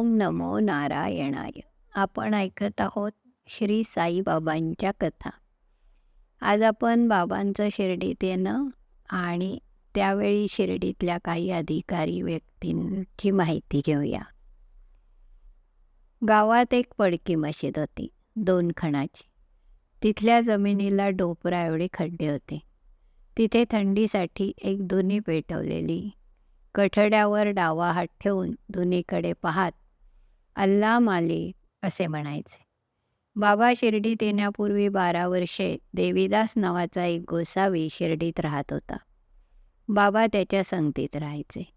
ओम नमो नारायणाय. आपण ऐकत आहोत श्री साईबाबांच्या कथा. आज आपण बाबांचं शिर्डीत येणं आणि त्यावेळी शिर्डीतल्या काही अधिकारी व्यक्तींची माहिती घेऊया. गावात एक पडकी मशीद होती दोन खणाची. तिथल्या जमिनीला डोपरा एवढे खड्डे होते. तिथे थंडीसाठी एक दुनी पेटवलेली. कठड्यावर डावा हात ठेवून दुनीकडे पाहात अल्ला माली असे म्हणायचे. बाबा शिर्डीत येण्यापूर्वी बारा वर्षे देवीदास नावाचा एक गोसावी शिर्डीत राहत होता. बाबा त्याच्या संगतीत राहायचे.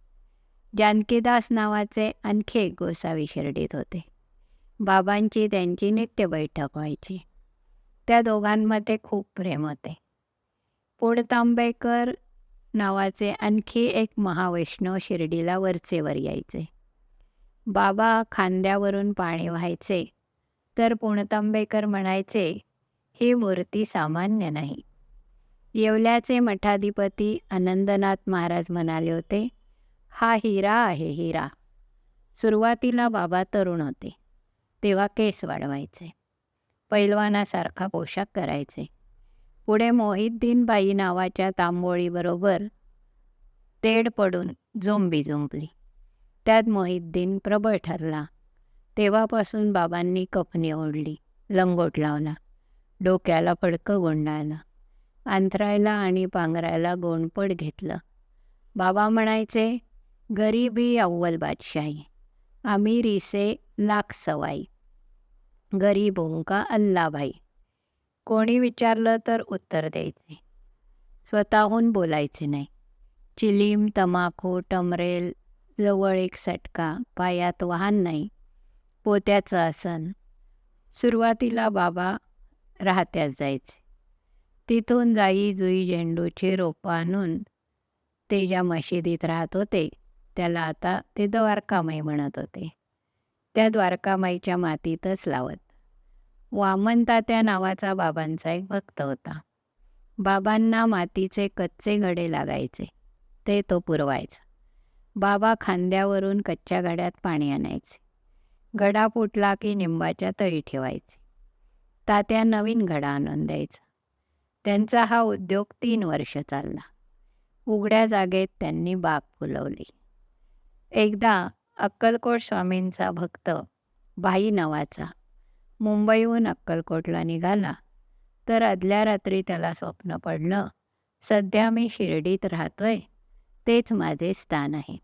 जानकीदास नावाचे आणखी एक गोसावी शिर्डीत होते. बाबांची त्यांची नित्य बैठक व्हायची. त्या दोघांमध्ये खूप प्रेम होते. पुणतांबेकर नावाचे आणखी एक महावैष्णव शिर्डीला वरचेवर यायचे. बाबा खांद्यावरून पाणी व्हायचे. तर पुणतांबेकर म्हणायचे ही मूर्ती सामान्य नाही. येवल्याचे मठाधिपती आनंदनाथ महाराज म्हणाले होते हा हिरा आहे हिरा. सुरुवातीला बाबा तरुण होते तेव्हा केस वाढवायचे पैलवानासारखा पोशाख करायचे. पुढे मोहिद्दीनबाई नावाच्या तांबोळीबरोबर तेड पडून झोंबी झोंबली. त्यात मोहिद्दीन प्रबळ ठरला. तेव्हापासून बाबांनी कफनी ओढली लंगोट लावला डोक्याला फडकं गोंडाळलं अंथरायला आणि पांघरायला गोंडपड घेतलं. बाबा म्हणायचे गरीबी अव्वल बादशाही अमिरीसे लाख सवाई गरीब ओंका अल्लाभाई कोणी विचारलं तर उत्तर द्यायचे. स्वतःहून बोलायचे नाही. चिलीम तमाखू टमरेल जवळ एक सटका पायात वाहन नाही पोत्याचं आसन. सुरुवातीला बाबा राहत्यात जायचे. तिथून जाई जुई झेंडूची रोपं आणून ते ज्या मशिदीत राहत होते त्याला आता ते द्वारकामाई म्हणत होते. त्या द्वारकामाईच्या मातीतच लावत. वामन त्या नावाचा बाबांचा एक भक्त होता. बाबांना मातीचे कच्चे गडे लागायचे. ते तो पुरवायचा. बाबा खांद्यावरून कच्च्या गड्यात पाणी आणायचे. घडा फुटला की निंबाच्या तळी ठेवायचे. तात्या नवीन घडा आणून द्यायचा. त्यांचा हा उद्योग तीन वर्ष चालला. उघड्या जागेत त्यांनी बाग फुलवली. एकदा अक्कलकोट स्वामींचा भक्त भाई नावाचा मुंबईहून अक्कलकोटला निघाला तर आदल्या रात्री त्याला स्वप्न पडलं सध्या मी शिर्डीत राहतोय. तेच माझे स्थान आहे.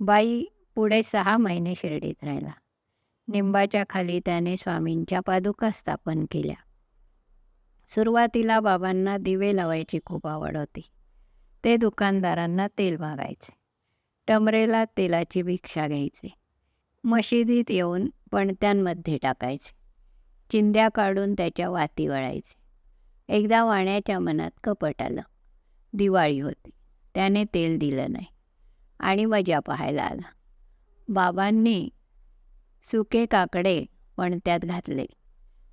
बाई पुढे सहा महिने शिर्डीत राहिला. निंबाच्या खाली त्याने स्वामींच्या पादुका स्थापन केल्या. सुरुवातीला बाबांना दिवे लावायची खूप आवड होती. ते दुकानदारांना तेल मागायचे. टमरेला तेलाची भिक्षा घ्यायचे. मशिदीत येऊन पणत्यांमध्ये टाकायचे. चिंध्या काढून त्याच्या वाती वळायचे. एकदा वाण्याच्या मनात कपट आलं. दिवाळी होती. त्याने तेल दिलं नाही. आणि मजा पाहायला आला. बाबांनी सुके काकडे पणत्यात घातले.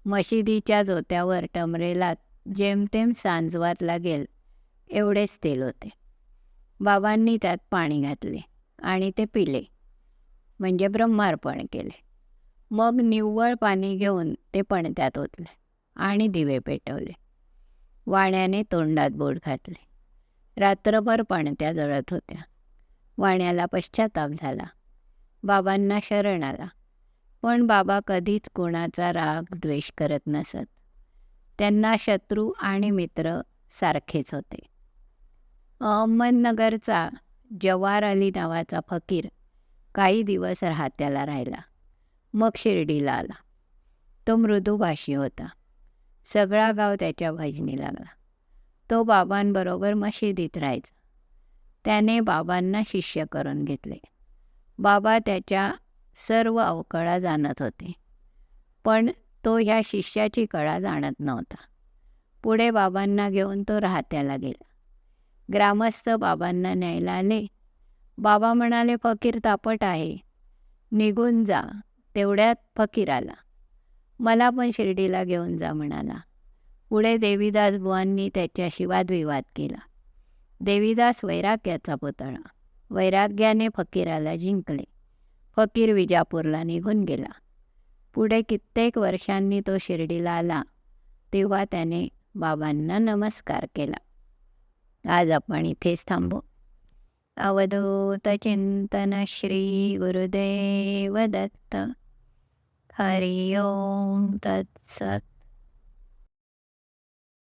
मशिदीच्या जोत्यावर टमरेला जेमतेम सांजवात लागेल एवढेच तेल होते. बाबांनी त्यात पाणी घातले आणि ते पिले. म्हणजे ब्रह्मार्पण केले. मग निव्वळ पाणी घेऊन ते पणत्यात ओतले आणि दिवे पेटवले. वाण्याने तोंडात बोट घातले. रात्रभर पणत्या जळत होत्या. वाण्याला पश्चाताप झाला. बाबांना शरण आला. पण बाबा कधीच कोणाचा राग द्वेष करत नसत. त्यांना शत्रू आणि मित्र सारखेच होते. अहमदनगरचा जवार अली नावाचा फकीर काही दिवस राहत्याला राहिला. मग शिर्डीला आला. तो मृदुभाषी होता. सगळा गाव त्याच्या भजनी लागला. तो बाबांबरोबर मशिदीत राहायचा. त्याने बाबांना शिष्य करून घेतले. बाबा त्याच्या सर्व अवकळा जाणत होते. पण तो ह्या शिष्याची कळा जाणत नव्हता. पुढे बाबांना घेऊन तो राहत्याला गेला. ग्रामस्थ बाबांना न्यायला आले. बाबा म्हणाले फकीर तापट आहे. निघून जा. तेवढ्यात फकीर आला. मला पण शिर्डीला घेऊन जा म्हणाला. पुढे देवीदास बुवांनी त्याच्याशी वादविवाद केला. देवीदास वैराग्याचा पुतळा वैराग्याने फकीराला जिंकले. फकीर विजापूरला निघून गेला. पुढे कित्येक वर्षांनी तो शिर्डीला आला तेव्हा त्याने बाबांना नमस्कार केला. आज आपण इथेच थांबू. अवधूत चिंतन श्री गुरुदेव दत्त. हरि ओम तत्सत.